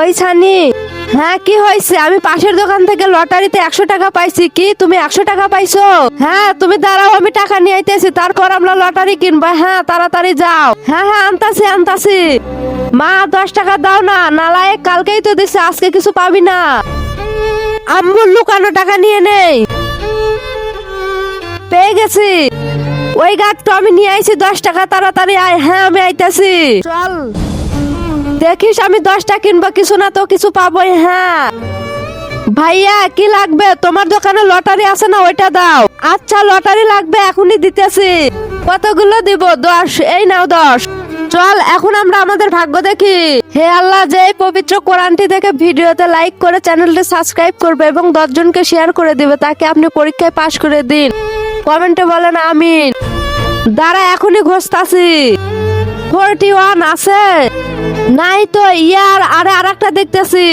ওই ছানি। হ্যাঁ কি হয়েছে? আমি পাশের দোকান থেকে লটারিতে একশো টাকা পাইছি। কি? তুমি একশো টাকা পাইছো? হ্যাঁ তুমি দাঁড়াও, আমি টাকা নিয়ে আইতেছি। তারপর আমরা লটারি কিনবো। হ্যাঁ তাড়াতাড়ি যাও। হ্যাঁ হ্যাঁ আনতাছি আনতাছি। মা, দশ টাকা দাও না। নালায় কালকেই তো দিছে, আজকে কিছু পাবি না। আম্মুর লুকানো টাকা নিয়ে নেই। পেয়ে গেছি। ওই গাছ তো আমি নিয়ে আইছি, দশ টাকা, তাড়াতাড়ি আয়। হ্যাঁ আমি আইতাছি। চল। দেখিস আমি দশটা কিনবো, কিছু না তো কিছু পাবোই হ্যাঁ। ভাইয়া, কি লাগবে? তোমার দোকানে লটারি আছে না, ওইটা দাও। আচ্ছা লটারি লাগবে, এখনই দিতেছি। কতগুলো দিব? দশ, এই নাও দশ। চল, এখন আমরা আমাদের ভাগ্য দেখি। হে আল্লাহ, যে পবিত্র কোরআনটি দেখে ভিডিওতে লাইক করে চ্যানেলটি সাবস্ক্রাইব করবে এবং দশজনকে শেয়ার করে দিবে, তাকে আপনি পরীক্ষায় পাশ করে দিন। কমেন্টে বলেন আমিন। দাঁড়া, এখনই ঘষতাছি। ফোরটি ওয়ান আছে। নাই তো ইয়ার আরে আর একটা দেখতেছি।